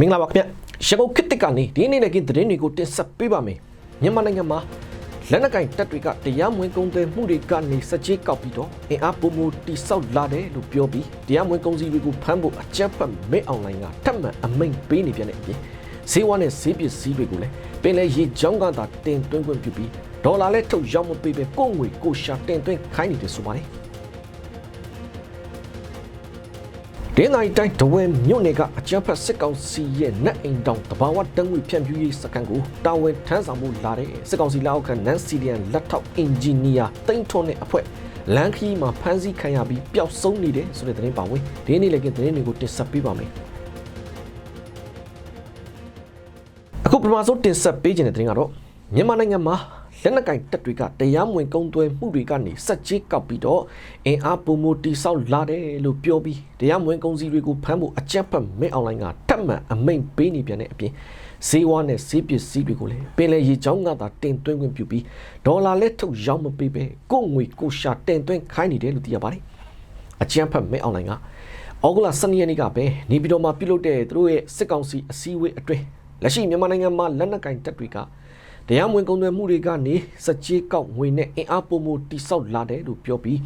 မင်္ဂလာပါခင်ဗျရကုတ်ခစ်တစ်ကနေဒီနေ့နဲ့ကင်းသတင်းတွေကိုတင်ဆက်ပေးပါမယ်မြန်မာနိုင်ငံမှာလက်နက်ကင်တပ်တွေကတရားမဝင်ကုန်သွယ်မှုတွေကနေစကြေးကောက်ပြီးတော့အင်အားပုံမူတိဆောက်လာတယ်လို့ပြောပြီးတရားမဝင်ကုန်စည်တွေကိုဖမ်းဖို့အကြမ်းဖက်မဲအွန်လိုင်းကထပ်မံအမိန့်ပေးနေပြန်တဲ့အပြင်ဈေးဝါးနဲ့ဈေးပစ္စည်းတွေကိုလည်းပင်လယ်ရေကြောင်းကသာတင်သွင်းခွင့်ပြုပြီးဒေါ်လာလဲထုတ်ရောက်မပေးပဲကိုယ့်ငွေကိုယ်ရှာတင်သွင်းခိုင်းနေတယ်ဆိုပါတယ် ဒင်းနိုင်တိုင်းတဝဲမြို့နယ်ကအကြမ်းဖက်စစ်ကောင်စီရဲ့နတ်အိမ်တောင်တဘာဝတန်းငွေဖြန့်ဖြူးရေးစကန်ကိုတာဝန်ထမ်းဆောင်မှုလာတဲ့စစ်ကောင်စီလက်အောက်ခံနန်စီလီယန်လက်ထောက်အင်ဂျင်နီယာတိန့်ထွန်းတဲ့အဖွဲ့လန်ခီမှာဖမ်းဆီးခံရပြီးပျောက်ဆုံးနေတယ်ဆိုတဲ့သတင်းပါဝင်ဒီနေ့လည်းကသတင်းတွေကိုတင်ဆက်ပေးပါမယ်အခုပထမဆုံးတင်ဆက်ပေးခြင်းတဲ့သတင်းကတော့မြန်မာနိုင်ငံမှာ လက်နက်ကင်တပ်တွေကတရားမဝင်ကုံသွဲမှုတွေကနေစက်ကြီးကောက်ပြီးတော့အင်အားပုံမူတိဆောက်လာတယ်လို့ပြောပြီးတရားမဝင်ကုံစီတွေကိုဖမ်းဖို့အကြက်ဖက်မင်းအွန်လိုင်းကထပ်မံအမိန့်ပေးနေပြန်တဲ့အပြင်ဈေးဝါးနဲ့ဈေးပစ္စည်းတွေကိုလည်းပင်လယ်ရေကြောင်းကသာတင်သွင်းခွင့်ပြုပြီးဒေါ်လာလက်ထုတ်ရောက်မပေးပဲကိုယ့်ငွေကိုယ်ရှာတင်သွင်းခိုင်းနေတယ်လို့သိရပါတယ်အကြက်ဖက်မင်းအွန်လိုင်းကဩဂုတ်လ12ရက်နေ့ကပဲနေပြည်တော်မှာပြုလုပ်တဲ့သူတို့ရဲ့စစ်ကောင်စီအစည်းအဝေးအတွင်းလက်ရှိမြန်မာနိုင်ငံမှာလက်နက်ကင်တပ်တွေက တရားမဝင်ကုန်သွယ်မှုတွေကနေစက်ကြီးကောက်ငွေနဲ့အင်အားပုံမှုတိဆောက်လာတယ်လို့ပြောပြီး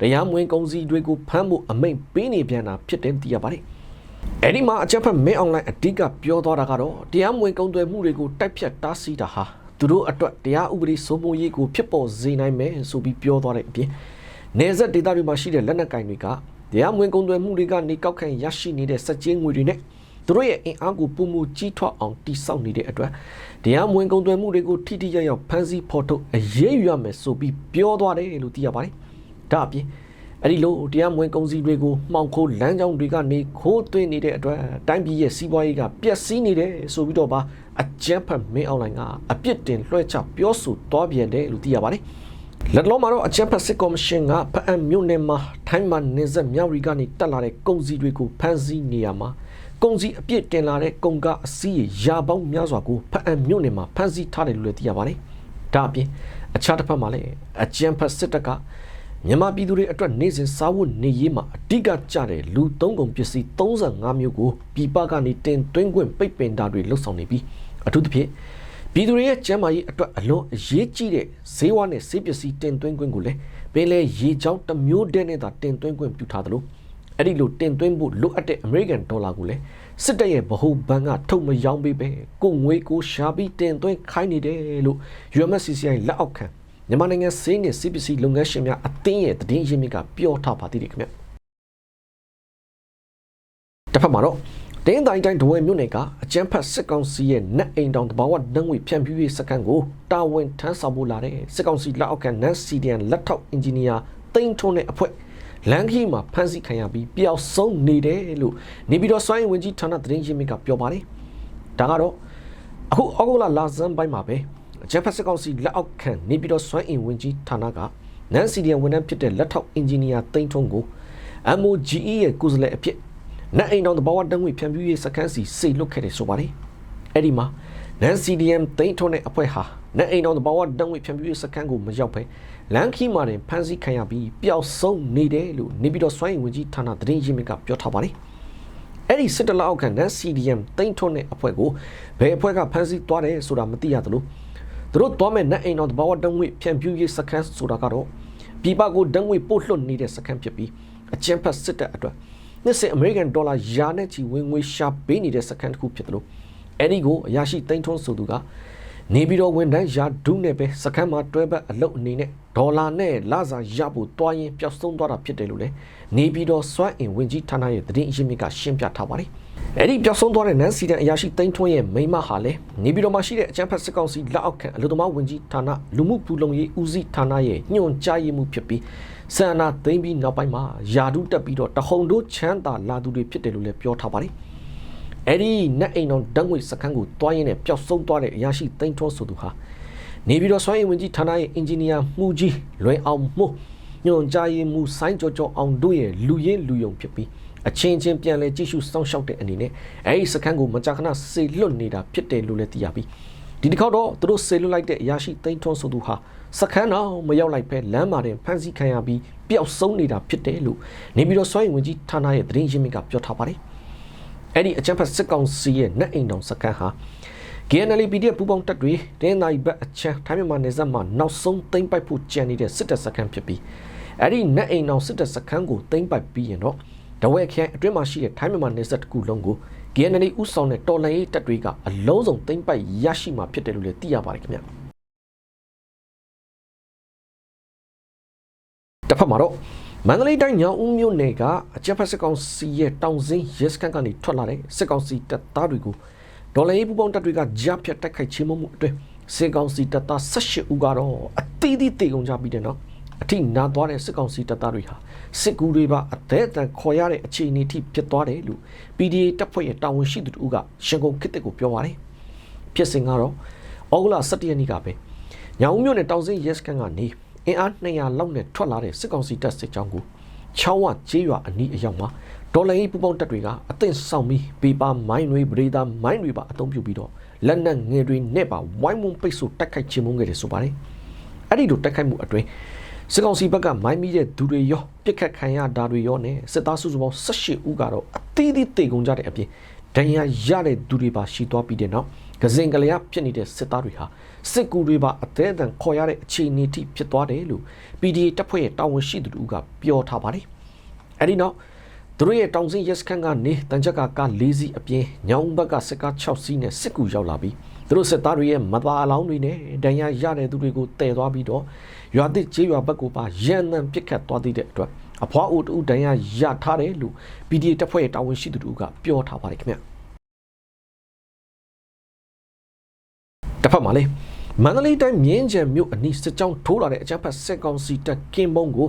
တရားမဝင်ကုန်စည်တွေကိုဖမ်းဖို့အမိန့်ပေးနေပြန်တာဖြစ်တယ်သိရပါတယ်။အဲဒီမှာအချက်ဖက်မင်းအွန်လိုင်းအဓိကပြောသွားတာကတော့တရားမဝင်ကုန်သွယ်မှုတွေကိုတိုက်ဖြတ်တားဆီးတာဟာသူတို့အတွက်တရားဥပဒေစိုးမိုးရေးကိုဖြစ်ပေါ်စေနိုင်မယ်ဆိုပြီးပြောသွားတဲ့အပြင်နေဆက်ဒေသတွေမှာရှိတဲ့လက်နက်ကင်တွေကတရားမဝင်ကုန်သွယ်မှုတွေကနေကောက်ခံရရှိနေတဲ့စက်ကြီးငွေတွေနဲ့ သူတို့ရဲ့အင်အားကိုပုံမူကြီးထွားအောင်တိစောက်နေတဲ့အတွက်တရားမဝင်ကုန်သွယ်မှုတွေကိုထိထိရောက်ရောက်ဖမ်းဆီးဖော်ထုတ်အရေးယူရမယ်ဆိုပြီးပြောသွားတယ်လို့သိရပါတယ်။ဒါအပြင်အဲ့ဒီလိုတရားမဝင်ကုန်စည်တွေကိုမှောင်ခိုးလမ်းကြောင်းတွေကနေခိုးသွင်းနေတဲ့အတွက်တိုင်းပြည်ရဲ့စီးပွားရေးကပျက်စီးနေတယ်ဆိုပြီးတော့ပါအကြမ်းဖက်မင်းအွန်လိုင်းကအပြစ်တင်လွှဲချပြောဆိုသွားပြန်တယ်လို့သိရပါတယ်။လက်လုံးမှာတော့အချက်ဖက်စစ်ကော်မရှင်ကဖအံမြို့နယ်မှာထိုင်းမှာနေဆက်မြောက်ရီကနေတက်လာတဲ့ကုန်စည်တွေကိုဖမ်းဆီးနေရမှာ ကုန်စည်အပြစ်တင်လာတဲ့ကုန်ကားအစီးရာပေါင်းများစွာကိုဖအံမြို့နယ်မှာဖမ်းဆီးထားတယ်လို့လည်းသိရပါတယ်။ဒါအပြင်အခြားတစ်ဖက်မှာလည်းအကြမ်းဖက်စစ်တပ်ကမြန်မာပြည်သူတွေအတွက်နေစဉ်စားဝတ်နေရေးမှာအဓိကကျတဲ့လူသုံးကုန်ပစ္စည်း35မျိုးကိုပြည်ပကနေတင်သွင်းခွင့်ပိတ်ပင်တာတွေလှုပ်ဆောင်နေပြီးအထူးသဖြင့်ပြည်သူတွေရဲ့ကျန်းမာရေးအတွက်အလွန်အရေးကြီးတဲ့ဈေးဝါးနဲ့ဈေးပစ္စည်းတင်သွင်းခွင့်ကိုလည်းပင်လယ်ရေကြောင်းတစ်မျိုးတည်းနဲ့သာတင်သွင်းခွင့်ပြုထားသလို အဲ့ဒီလိုတင်သွင်းဖို့လိုအပ်တဲ့အမေရိကန်ဒေါ်လာကိုလည်းစစ်တပ်ရဲ့ဗဟိုဘဏ်ကထုတ်မရောင်းပေးပဲကိုငွေကိုရှာပြီးတင်သွင်းခိုင်းနေတယ်လို့ UMCCI လက်အောက်ခံမြန်မာနိုင်ငံစေးနဲ့စစ်ပစ္စည်းလုပ်ငန်းရှင်များအသင်းရဲ့တည်င်းရင်းမြစ်ကပြောထားပါသေးတယ်ခင်ဗျတစ်ဖက်မှာတော့တင်းတိုင်းတိုင်းဒဝဲမြို့နယ်ကအကျန်းဖတ်စစ်ကောင်စီရဲ့နတ်အိမ်တောင်တဘာဝနှံငွေဖြန့်ဖြူးရေးစကန်ကိုတာဝန်ထမ်းဆောင်ဖို့လာတဲ့စစ်ကောင်စီလက်အောက်ခံနတ်စီဒီယန်လက်ထောက်အင်ဂျင်နီယာတိန်းထွန်းတဲ့အဖွဲ့ လန်ခီမှာဖမ်းဆီးခံရပြီးပျောက်ဆုံးနေတယ်လို့နေပြည်တော်စွမ်းရင်ဝင်ကြီးဌာနသတင်းရင်းမြစ်ကပြောပါတယ်ဒါကတော့အခုဩဂုတ်လလာဇန်ပိုင်းမှာပဲဂျက်ဖက်စစ်ကောင်စီလက်အောက်ခံနေပြည်တော်စွမ်းအင်ဝင်ကြီးဌာနကနန်စီဒီယန်ဝန်ထမ်းဖြစ်တဲ့လက်ထောက်အင်ဂျင်နီယာတိန်းထွန်းကို MOGE ရဲ့ကိုယ်စားလှယ်အဖြစ်နတ်အိမ်တော်တဘာဝတန်းငွေဖြန့်ဖြူးရေးစခန်းစီစိတ်လွတ်ခဲ့တယ်ဆိုပါတယ်အဲ့ဒီမှာ နန် CDM တိန်းထွန်းတဲ့အဖွဲ့ဟာနတ်အိမ်တော်တဘာဝတန်းငွေဖြန့်ဖြူးရေးစခန်းကိုမရောက်ပဲလန်ခီမာတင်ဖမ်းဆီးခံရပြီးပျောက်ဆုံးနေတယ်လို့နေပြည်တော်စွမ်းရည်ဝန်ကြီးဌာနသတင်းရင်းမြစ်ကပြောထားပါတယ်အဲ့ဒီစစ်တလောက်ခံနန် CDM တိန်းထွန်းတဲ့အဖွဲ့ကိုဘယ်အဖွဲ့ကဖမ်းဆီးသွားတယ်ဆိုတာမသိရသလိုသူတို့သွားမဲ့နတ်အိမ်တော်တဘာဝတန်းငွေဖြန့်ဖြူးရေးစခန်းဆိုတာကတော့ပြည်ပကိုတန်းငွေပို့လွှတ်နေတဲ့စခန်းဖြစ်ပြီးအကျဉ်းဖက်စစ်တပ်အတွက်နှစ်စဉ်အမေရိကန်ဒေါ်လာယာနဲ့ချီဝင်ငွေရှာပေးနေတဲ့စခန်းတစ်ခုဖြစ်တယ်လို့ အဲ့ဒီကိုအရာရှိတိန်းထွန်းဆိုသူကနေပြီးတော့ဝန်တန်းယာဒုနဲ့ပဲစခန်းမှာတွဲဘက်အလုပ်အနေနဲ့ဒေါ်လာနဲ့လစာရဖို့တွားရင်ပျောက်ဆုံးသွားတာဖြစ်တယ်လို့လည်းနေပြီးတော့စွမ်းအင်ဝင်ကြီးဌာနရဲ့သတင်းအရင်းမြစ်ကရှင်းပြထားပါတယ်အဲ့ဒီပျောက်ဆုံးသွားတဲ့နန်းစီတန်အရာရှိတိန်းထွန်းရဲ့မိမဟာလည်းနေပြီးတော့မှရှိတဲ့အကြမ်းဖက်စစ်ကောင်စီလက်အောက်ခံအလို့သမားဝင်ကြီးဌာနလူမှုပူလုံရေးဦးစီးဌာနရဲ့ညွှန်ကြားရေးမှုဖြစ်ပြီးဆန္နာသိမ့်ပြီးနောက်ပိုင်းမှာယာဒုတက်ပြီးတော့တဟုန်တို့ချမ်းသာလာသူတွေဖြစ်တယ်လို့လည်းပြောထားပါတယ် အဲ့ဒီနတ်အိမ်တော်ဓာတ်ငွေစခန်းကိုတွားရင်းနဲ့ပျောက်ဆုံးသွားတဲ့အရာရှိတိန်းထွန်းဆိုသူဟာနေပြီးတော့စွမ်းရည်ဝင်ကြီးဌာနရဲ့အင်ဂျင်နီယာမှုကြီးလွယ်အောင်မှုညွန်ကြားရေးမှုဆိုင်းကြောကြောအောင်တို့ရဲ့လူရင်းလူယုံဖြစ်ပြီးအချင်းချင်းပြန်လဲကြည့်ရှုစောင့်ရှောက်တဲ့အနေနဲ့အဲဒီစခန်းကိုမကြာခဏစေလွတ်နေတာဖြစ်တယ်လို့လည်းသိရပြီးဒီတစ်ခေါက်တော့သူတို့စေလွတ်လိုက်တဲ့အရာရှိသိန်းထွန်းဆိုသူဟာစခန်းတော့မရောက်လိုက်ပဲလမ်းမှာတင်ဖမ်းဆီးခံရပြီးပျောက်ဆုံးနေတာဖြစ်တယ်လို့နေပြီးတော့စွမ်းရင်ဝင်ကြီးဌာနရဲ့သတင်းရင်းမြစ်ကပြောထားပါတယ် အဲ့ဒီအကြမ်းဖက်စစ်ကောင်စီရဲ့နက်အိမ်တော်စခန်းဟာ KNL PDF ပူးပေါင်းတပ်တွေတင်းနိုင်ဘက်အချမ်းထိုင်းမြန်မာနယ်စပ်မှာနောက်ဆုံးသိမ်းပိုက်ဖို့ကြံနေတဲ့စစ်တပ်စခန်းဖြစ်ပြီးအဲ့ဒီနက်အိမ်တော်စစ်တပ်စခန်းကိုသိမ်းပိုက်ပြီးရင်တော့တဝဲခရိုင်အတွင်းမှာရှိတဲ့ထိုင်းမြန်မာနယ်စပ်တစ်ခုလုံးကို KNL ဥဆောင်တဲ့တော်လှန်ရေးတပ်တွေကအလုံးစုံသိမ်းပိုက်ရရှိမှာဖြစ်တယ်လို့လည်းသိရပါတယ်ခင်ဗျတစ်ဖက်မှာတော့ မန္တလေးတိုင်းညောင်ဦးမြို့နယ်ကအကြက်ဖက်စစ်ကောင်စီရဲ့တောင်စင်းရဲစခန်းကနေထွက်လာတဲ့စစ်ကောင်စီတပ်သားတွေကိုဒေါ်လာရေးပူပေါင်းတပ်တွေကကြားဖြတ်တိုက်ခိုက်ချင်းမှုအတွင်းစစ်ကောင်စီတပ်သား18ဦးကတော့အသီးသီးတေကုန်ကြပြီးတဲ့နောက်အထိနာသွားတဲ့စစ်ကောင်စီတပ်သားတွေဟာစစ်ကူတွေပါအသေးအတန်ခေါ်ရတဲ့အခြေအနေထိဖြစ်သွားတယ်လို့ PDA တပ်ဖွဲ့ရဲ့တာဝန်ရှိသူတို့ကရန်ကုန်ခေတ်ကိုပြောပါတယ်ဖြစ်စဉ်ကတော့ဩဂုတ်လ17ရက်နေ့ကပဲညောင်ဦးမြို့နယ်တောင်စင်းရဲစခန်းကနေ အင်အား200လောက်နဲ့ထွက်လာတဲ့စစ်ကောင်စီတပ်စစ်ကြောင်းကိုချောင်းဝကျေးရွာအနီးအရောက်မှာဒေါ်လာရေးပူပေါင်းတပ်တွေကအသင့်ဆောင်ပြီးပေပါမိုင်းတွေပရိဒါမိုင်းတွေပါအသုံးပြုပြီးတော့လက်နက်ငယ်တွေနဲ့ပါဝိုင်းဝန်းပိတ်ဆို့တိုက်ခိုက်ခြင်းမုန်းခဲ့တယ်ဆိုပါတယ်အဲ့ဒီလိုတိုက်ခိုက်မှုအတွင်းစစ်ကောင်စီဘက်ကမိုင်းမိတဲ့သူတွေရောပြစ်ခတ်ခံရတာတွေရောနဲ့စစ်သားစုစုပေါင်း18ဦးကတော့အသီးသီးတေကုန်ကြတဲ့အပြင်ဒဏ်ရာရတဲ့သူတွေပါရှိသွားပြီးတဲ့နောက် ကစင်ကလျာဖြစ်နေတဲ့စစ်သားတွေဟာစစ်ကူတွေပါအသေးအံခေါ်ရတဲ့အခြေအနေထိဖြစ်သွားတယ်လို့ PDA တပ်ဖွဲ့ရဲ့တာဝန်ရှိသူတို့ကပြောထားပါတယ်အဲ့ဒီနောက်သူတို့ရဲ့တောင်စင်းရက်စခန်းကနေတန်ချက်ကကား၄စီးအပြင်ညောင်ဘက်ကစစ်ကား6စီးနဲ့စစ်ကူရောက်လာပြီးသူတို့စစ်သားတွေရဲ့မသားအလောင်းတွေနဲ့ဒဏ်ရာရတဲ့သူတွေကိုတည်သွားပြီးတော့ရွာသစ်ကျေးရွာဘက်ကိုပါရန်နံပစ်ခတ်သွားသေးတဲ့အတွက်အဖွားအိုတူဒဏ်ရာရထားတယ်လို့ PDA တပ်ဖွဲ့ရဲ့တာဝန်ရှိသူတို့ကပြောထားပါတယ်ခင်ဗျ တစ်ဖက်မှာလေမန္တလေးတိုင်းမြင်းကြံမြို့အနီးစစ်ကြောင်းထိုးလာတဲ့အကြမ်းဖက်စစ်ကောင်စီတပ်ကင်းဘုံကို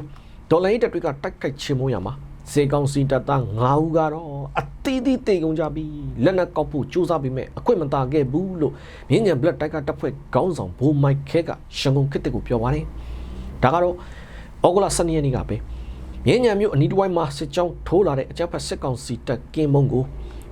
ဒေါ်လာရေးတပ်တွေကတိုက်ခိုက်ချေမှုရမှာစေကောင်စီတပ်သား9ဦးကတော့အသေးသေးတေကုန်ကြပြီးလက်နက်ကောက်ဖို့ကြိုးစားပြီးမဲ့အခွင့်မသာခဲ့ဘူးလို့မြင်းညံဘလက်တိုက်ကတပ်ဖွဲ့ခေါင်းဆောင်ဘိုးမိုက်ခဲကရှန်ကုန်ခစ်တက်ကိုပြောပါတယ်ဒါကတော့ဩဂုတ်လ12ရက်နေ့ကပဲမြင်းညံမြို့အနီးတစ်ဝိုင်းမှာစစ်ကြောင်းထိုးလာတဲ့အကြမ်းဖက်စစ်ကောင်စီတပ်ကင်းမုံကို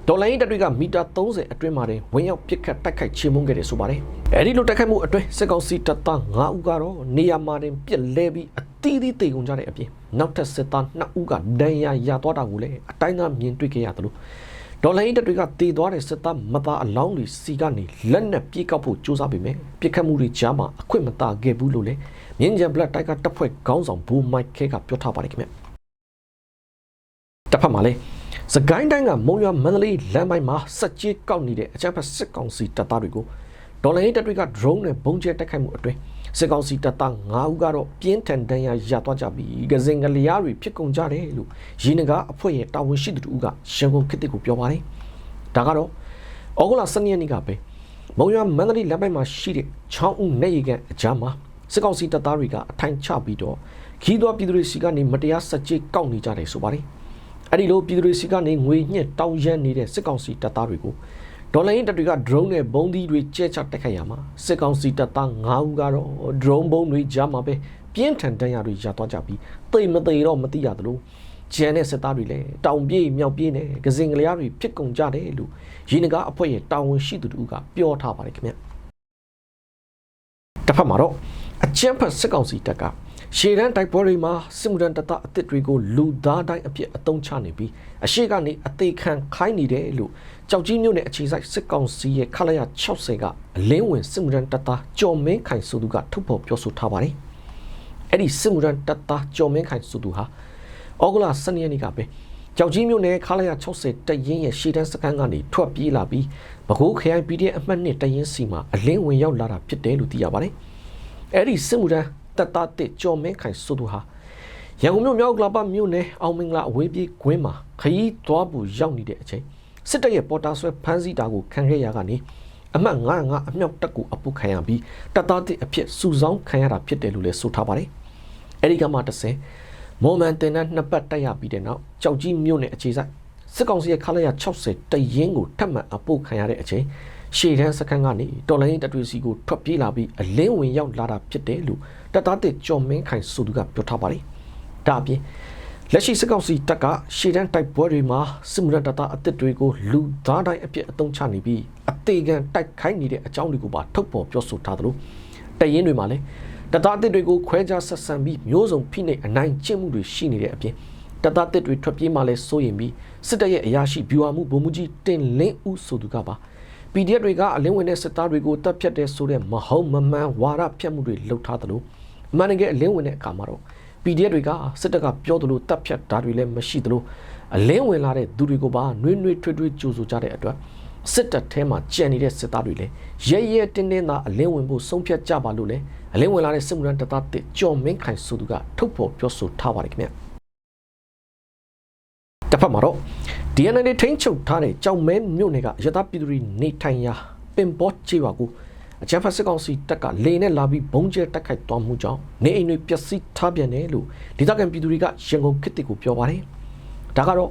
ဒေါ်လာရေးတပ်တွေကမီတာ30အတွင်းမှာတင်ဝင်ရောက်ပစ်ခတ်တိုက်ခိုက်ချေမှုန်းခဲ့တယ်ဆိုပါတယ်အဲဒီလိုတိုက်ခိုက်မှုအတွင်းစစ်ကောင်စီတပ်သား9ဦးကတော့နေရာမှာတင်ပြစ်လဲပြီးအသီးသီးတေကုန်ကြတဲ့အပြင်နောက်ထပ်စစ်သား2ဦးကဒဏ်ရာရသွားတာကိုလည်းအတိုင်းသားမြင်တွေ့ခဲ့ရတယ်လို့ဒေါ်လာရေးတပ်တွေကတည်သွားတဲ့စစ်သားမသားအလောင်းတွေစီကနေလက်နက်ပြေးကောက်ဖို့ကြိုးစားပေမဲ့ပြစ်ခတ်မှုတွေကြားမှာအခွင့်မသာခဲ့ဘူးလို့လည်းမြင်းကြံဘလက်တိုက်ကတပ်ဖွဲ့ခေါင်းဆောင်ဘူမိုက်ခဲကပြောထားပါတယ်ခင်ဗျတစ်ဖက်မှာလည်း စကိုင်းတိုင်းကမုံရွာမန္တလေးလမ်းပိုင်းမှာစက်ကြီးကောက်နေတဲ့အကြမ်းဖက်စစ်ကောင်စီတပ်သားတွေကိုဒေါ်လာရေးတပ်တွေက drone နဲ့ပုံကျဲတိုက်ခိုက်မှုအတွင်းစစ်ကောင်စီတပ်သား9ဦးကတော့ပြင်းထန်ဒဏ်ရာရသွားကြပြီးကစင်ကလျားတွေဖြစ်ကုန်ကြတယ်လို့ရင်းနဂါအဖွဲ့ရဲ့တာဝန်ရှိသူတို့ကရန်ကုန်ခေတ်ကိုပြောပါတယ်။ဒါကတော့ဩဂုတ်လ12ရက်နေ့ကပဲမုံရွာမန္တလေးလမ်းပိုင်းမှာရှိတဲ့ချောင်းဦးနေရီကန်အကြားမှာစစ်ကောင်စီတပ်သားတွေကအထိုင်ချပြီးတော့ခီးသွွားပြည်သူတွေစီကနေမတရားစက်ကြီးကောက်နေကြတယ်ဆိုပါတယ်။ အဲ့ဒီလိုပြည်သူတွေစီကနေငွေညှက်တောင်းရမ်းနေတဲ့စစ်ကောင်စီတပ်သားတွေကိုဒေါ်လာရင်းတပ်တွေက drone နဲ့ဘုံသီးတွေကျဲချတိုက်ခိုက်ရမှာစစ်ကောင်စီတပ်သား9ဦးကတော့ drone ဘုံတွေကြားမှာပဲပြင်းထန်တန်းရတွေရသွားကြပြီးတိတ်မသိတော့မသိရသလိုကျန်တဲ့စစ်သားတွေလည်းတောင်ပြေးမြောက်ပြေးနဲ့ကစင်ကလေးတွေဖြစ်ကုန်ကြတယ်လို့ရင်းနဂါအဖွဲ့ရဲ့တာဝန်ရှိသူတို့ကပြောထားပါတယ်ခင်ဗျတစ်ဖက်မှာတော့အကြမ်းဖက်စစ်ကောင်စီတပ်က ရှေ့တန်းတိုက်ပွဲတွေမှာစစ်မှုထမ်းတပ်သားအစ်စ်တွေကိုလူသားတိုင်းအဖြစ်အသုံးချနေပြီးအရှိကနေအသေးခံခိုင်းနေတယ်လို့ကြောက်ကြီးမြို့နယ်အခြေစိုက်စစ်ကောင်စီရဲ့ခလာရ60ကအလင်းဝင်စစ်မှုထမ်းတပ်သားကျော်မင်းခိုင်ဆိုသူကထုတ်ဖော်ပြောဆိုထားပါတယ်။အဲ့ဒီစစ်မှုထမ်းတပ်သားကျော်မင်းခိုင်ဆိုသူဟာဩဂုတ်လ12ရက်နေ့ကပဲကြောက်ကြီးမြို့နယ်ခလာရ60တရင်ရဲ့ရှေ့တန်းစခန်းကနေထွက်ပြေးလာပြီးဘကိုးခရိုင် PDF အမှတ်နှစ်တရင်စီမှာအလင်းဝင်ရောက်လာတာဖြစ်တယ်လို့သိရပါတယ်။အဲ့ဒီစစ်မှုထမ်း တပ်သားတစ်ကျော်မင်းခိုင်ဆိုသူဟာရန်ကုန်မြို့မြောက်ကလာပမြို့နယ်အောင်မင်္ဂလာအဝေးပြေးကွင်းမှာခရီးသွားဖို့ရောက်နေတဲ့အချိန်စစ်တပ်ရဲ့ပေါ်တာဆွဲဖမ်းဆီးတာကိုခံခဲ့ရကနေအမှတ်95အမြောက်တက်ကိုအပုတ်ခံရပြီးတပ်သားတစ်အဖြစ်စုဆောင်းခံရတာဖြစ်တယ်လို့လည်းဆိုထားပါတယ်။အဲဒီကမှတစ်ဆင့်မော်မန်တင်တဲ့နှစ်ပတ်တက်ရပြီးတဲ့နောက်ကြောက်ကြီးမြို့နယ်အခြေစိုက်စစ်ကောင်စီရဲ့ခလာရ60တရင်ကိုထပ်မံအပုတ်ခံရတဲ့အချိန် ရှေ့တန်းစခန်းကနေတော်လိုင်းတပ်တွေစီကိုထွက်ပြေးလာပြီးအလင်းဝင်ရောက်လာတာဖြစ်တယ်လို့တပ်သားတစ်ကျော်မင်းခိုင်ဆိုသူကပြောထားပါတယ်။ဒါအပြင်လက်ရှိစစ်ကောင်စီတပ်ကရှေ့တန်းတိုက်ပွဲတွေမှာစစ်မှုရတပ်သားအစ်စ်တွေကိုလူသားတိုင်းအပြစ်အုံချနေပြီးအသေးခံတိုက်ခိုင်းနေတဲ့အကြောင်းတွေကိုပါထုတ်ဖော်ပြောဆိုထားသလိုတရင်တွေမှာလည်းတပ်သားအစ်စ်တွေကိုခွဲခြားဆက်ဆံပြီးမျိုးစုံဖိနှိပ်အနိုင်ကျင့်မှုတွေရှိနေတဲ့အပြင်တပ်သားတစ်တွေထွက်ပြေးမှလဲစိုးရင်ပြီးစစ်တပ်ရဲ့အရာရှိဗျူဟာမှုဗိုလ်မှူးကြီးတင်လင်းဦးဆိုသူကပါ PDF တွေကအလင်းဝင်တဲ့စစ်သားတွေကိုတပ်ဖြတ်တဲ့ဆိုတဲ့မဟုတ်မမှန်ဝါဒဖြတ်မှုတွေလှုပ်ထားသလိုအမှန်တကယ်အလင်းဝင်တဲ့အခါမှာတော့ PDF တွေကစစ်တပ်ကပြောသလိုတပ်ဖြတ်တာတွေလည်းမရှိသလိုအလင်းဝင်လာတဲ့သူတွေကိုပါနှွေးနှွေးထွေးထွေးကြိုဆိုကြတဲ့အတွက်စစ်တပ်ထဲမှာကြံနေတဲ့စစ်သားတွေလည်းရဲရဲတင်းတင်းသာအလင်းဝင်ဖို့ဆုံးဖြတ်ကြပါလို့လေအလင်းဝင်လာတဲ့စစ်မှုထမ်းတပ်သားတစ်ကြော်မင်းခိုင်ဆိုသူကထုတ်ဖော်ပြောဆိုထားပါတယ်ခင်ဗျ တစ်ဖက်မှာတော့ DNA ထိန်းချုပ်ထားတဲ့ကြောင်မဲမြို့နယ်ကရသပြည်သူတွေနေထိုင်ရာပင်ပေါ်ချေပါကူအချမ်းဖတ်စစ်ကောင်စီတပ်ကလေနဲ့လာပြီးဘုံကျဲတိုက်ခိုက်သွားမှုကြောင့်နေအိမ်တွေပျက်စီးထားပြန်တယ်လို့ဒေသခံပြည်သူတွေကရန်ကုန်ခေတ်တစ်ကိုပြောပါတယ်။ဒါကတော့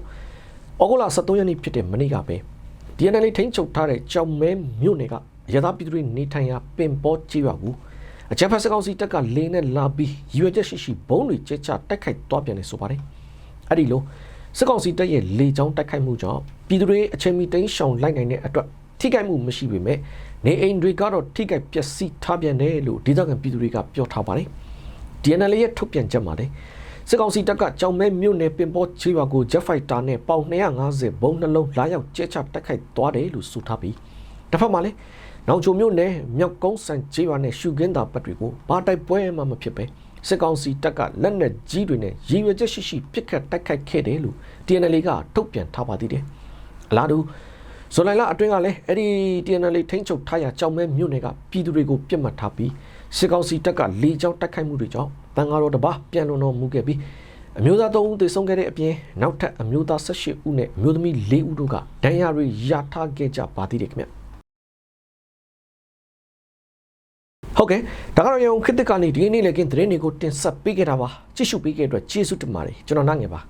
ဩဂုတ်လ23ရက်နေ့ဖြစ်တဲ့မနေ့ကပဲ DNA ထိန်းချုပ်ထားတဲ့ကြောင်မဲမြို့နယ်ကရသပြည်သူတွေနေထိုင်ရာပင်ပေါ်ချေပါကူအချမ်းဖတ်စစ်ကောင်စီတပ်ကလေနဲ့လာပြီးရွေချက်ရှိရှိဘုံတွေကျဲချတိုက်ခိုက်သွားပြန်တယ်ဆိုပါတယ်။အဲ့ဒီလို စစ်ကောင်စီတပ်ရဲ့လေကြောင်းတိုက်ခိုက်မှုကြောင့်ပြည်သူတွေအချိန်မီတိမ်းရှောင်လိုက်နိုင်တဲ့အတွက်ထိခိုက်မှုမရှိပေမဲ့နေအိမ်တွေကတော့ထိခိုက်ပျက်စီးထားပြန်တယ်လို့ဒေသခံပြည်သူတွေကပြောထားပါတယ်။ DNL ရဲ့ထုတ်ပြန်ချက်မှာလည်းစစ်ကောင်စီတပ်ကကြောင်မဲမြို့နယ်ပင်ပေါ်ချေးပါကို Jet Fighter နဲ့ပေါင်250ဘုံနှလုံးလာရောက်ကျဲချတိုက်ခိုက်သွားတယ်လို့ဆိုထားပြီးတစ်ဖက်မှာလည်းနောင်ချိုမြို့နယ်မြောက်ကုန်းစံချေးပါနဲ့ရှုခင်းတာပတ်တွေကိုဘာတိုက်ပွဲမှမဖြစ်ပဲ စစ်ကောင်စီတပ်ကလက်နက်ကြီးတွေနဲ့ရည်ရွယ်ချက်ရှိရှိပစ်ခတ်တိုက်ခိုက်ခဲ့တယ်လို့ TNL ကထုတ်ပြန်ထားပါသေးတယ်။အလားတူဇွန်လလအတွင်းကလည်းအဲ့ဒီ TNL ထိန်းချုပ်ထားရာကြောင်မဲမြို့နယ်ကပြည်သူတွေကိုပြစ်မှတ်ထားပြီးစစ်ကောင်စီတပ်ကလေကြောင်းတိုက်ခိုက်မှုတွေကြောင့်တန်ဃာတော်တစ်ပါးပြန်လွန်တော်မူခဲ့ပြီးအမျိုးသား၃ဦးသေဆုံးခဲ့တဲ့အပြင်နောက်ထပ်အမျိုးသား၁၈ဦးနဲ့အမျိုးသမီး၄ဦးတို့ကဒဏ်ရာတွေရထားခဲ့ကြပါသေးတယ်ခင်ဗျ။ ဟုတ်ကဲ့ဒါကတော့ရုံခစ်တစ်ကနေဒီနေ့လည်းကင်းသတင်းတွေကိုတင်ဆက်ပေးခဲ့တာပါကြည့်ရှုပေးခဲ့တဲ့အတွက်ကျေးဇူးတင်ပါတယ်ကျွန်တော်နိုင်ငယ်ပါ